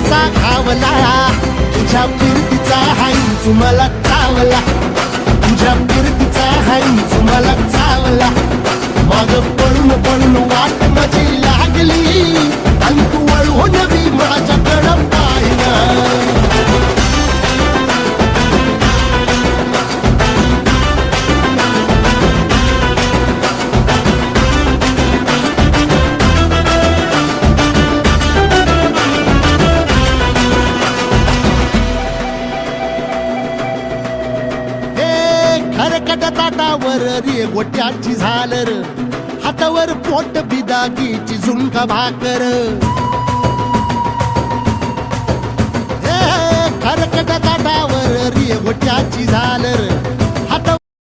चावला तुझ्या फिरतीचा हाईच मला चावला. तुझ्या फिरतीचा हाईच मला खरकट ताटावर रे गोट्याची झालर. हातावर पोट बिदागीची झुणका भाकर. हे खरकट ताटावर रे गोट्याची झालर.